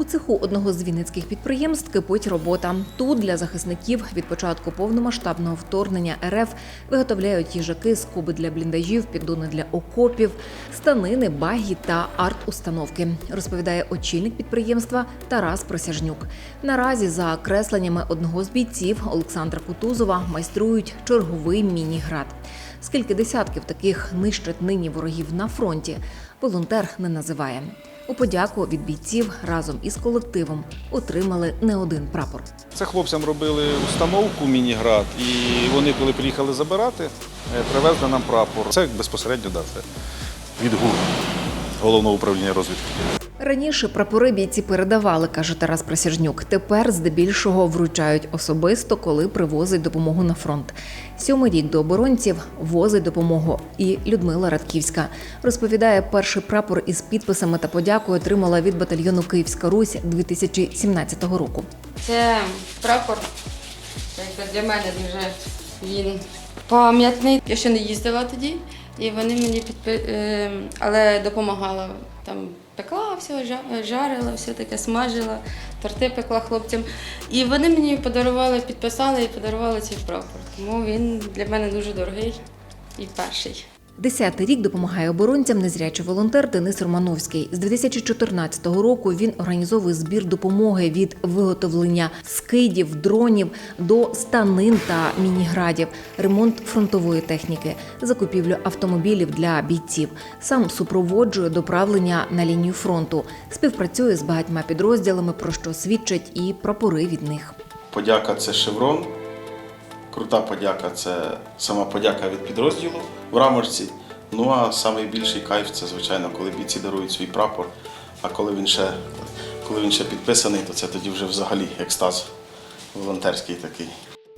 У цеху одного з вінницьких підприємств кипить робота. Тут для захисників від початку повномасштабного вторгнення РФ виготовляють їжаки, скуби для бліндажів, піддони для окопів, станини, багі та арт-установки, розповідає очільник підприємства Тарас Просяжнюк. Наразі за кресленнями одного з бійців Олександра Кутузова майструють черговий міні-град. Скільки десятків таких нищать нині ворогів на фронті, волонтер не називає. У подяку від бійців разом із колективом отримали не один прапор. Це хлопцям робили установку Мініград, і вони, коли приїхали забирати, е, привезли нам прапор. Це безпосередньо да, це від ГУР, головного управління розвідки. Раніше прапори бійці передавали, каже Тарас Присяжнюк. Тепер здебільшого вручають особисто, коли привозить допомогу на фронт. Сьомий рік до оборонців возить допомогу. І Людмила Радківська розповідає, перший прапор із підписами та подякою отримала від батальйону Київська Русь 2017 року. Це прапор. Для мене дуже він пам'ятний. Я ще не їздила тоді, і вони мені підпи... е, але допомагала. Там пекла все, жарила, все таке смажила, торти пекла хлопцям. І вони мені подарували, підписали і подарували цей прапор. Тому він для мене дуже дорогий і перший. Десятий рік допомагає оборонцям незрячий волонтер Денис Романовський. З 2014 року він організовує збір допомоги від виготовлення скидів, дронів до станин та мініградів, ремонт фронтової техніки, закупівлю автомобілів для бійців. Сам супроводжує доправлення на лінію фронту, співпрацює з багатьма підрозділами, про що свідчать і прапори від них. Подяка це шеврон. Крута подяка це сама подяка від підрозділу в рамочці. Ну а найбільший кайф це, звичайно, коли бійці дарують свій прапор. А коли він ще, коли він ще підписаний, то це тоді вже взагалі екстаз волонтерський такий.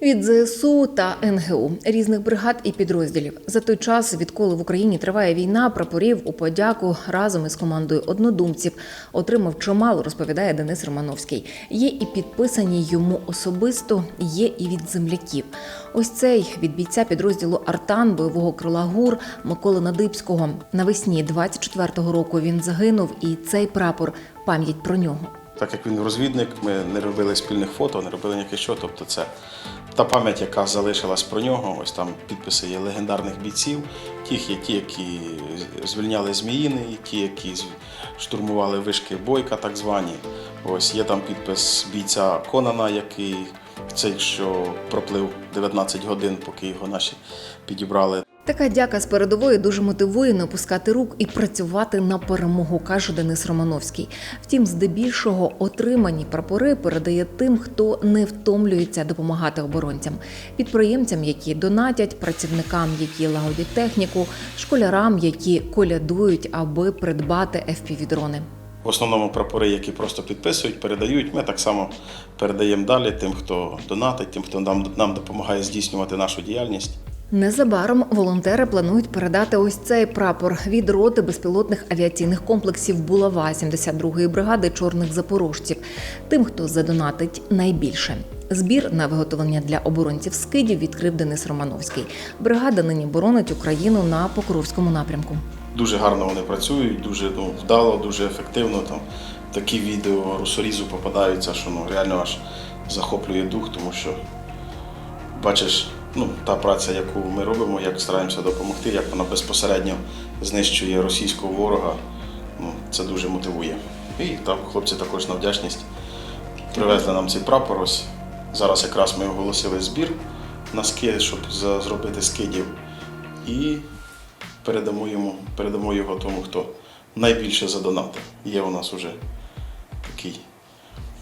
Від ЗСУ та НГУ різних бригад і підрозділів за той час, відколи в Україні триває війна, прапорів у подяку разом із командою однодумців отримав чимало, розповідає Денис Романовський. Є і підписані йому особисто, є і від земляків. Ось цей від бійця підрозділу Артан бойового крила ГУР Миколи Надибського. Навесні 24-го року він загинув, і цей прапор пам'ять про нього. Так як він розвідник, ми не робили спільних фото, не робили ніяке що. Тобто це та пам'ять, яка залишилась про нього. Ось там підписи є легендарних бійців. Тих є ті, які звільняли Зміїни, і ті, які штурмували вишки Бойка, так звані. Ось є там підпис бійця Конана, який цей, що проплив 19 годин, поки його наші підібрали. Така дяка з передової дуже мотивує не опускати рук і працювати на перемогу, каже Денис Романовський. Втім, здебільшого отримані прапори передає тим, хто не втомлюється допомагати оборонцям, підприємцям, які донатять, працівникам, які лагодять техніку, школярам, які колядують, аби придбати FPV-дрони. В основному прапори, які просто підписують, передають. Ми так само передаємо далі тим, хто донатить, тим, хто нам, нам допомагає здійснювати нашу діяльність. Незабаром волонтери планують передати ось цей прапор від роти безпілотних авіаційних комплексів Булава 72-ї бригади чорних запорожців, тим, хто задонатить найбільше. Збір на виготовлення для оборонців скидів відкрив Денис Романовський. Бригада нині боронить Україну на Покровському напрямку. Дуже гарно вони працюють, дуже ну, вдало, дуже ефективно. Там такі відео русорізу попадаються, що ну, реально аж захоплює дух, тому що бачиш, ну, та праця, яку ми робимо, як стараємося допомогти, як вона безпосередньо знищує російського ворога, ну, це дуже мотивує. І там хлопці також на вдячність привезли нам цей прапор. Ось зараз якраз ми оголосили збір на скид, щоб зробити скидів. І передамо йому, передамо його тому, хто найбільше задонатив. Є у нас уже такий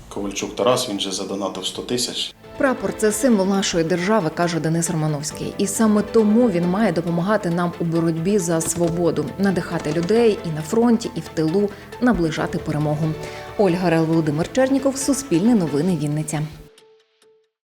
Ковальчук Тарас, він же задонатив 100 тисяч. Прапор це символ нашої держави, каже Денис Романовський. І саме тому він має допомагати нам у боротьбі за свободу, надихати людей і на фронті, і в тилу, наближати перемогу. Ольга Рел, Володимир Черніков, Суспільне новини Вінниця.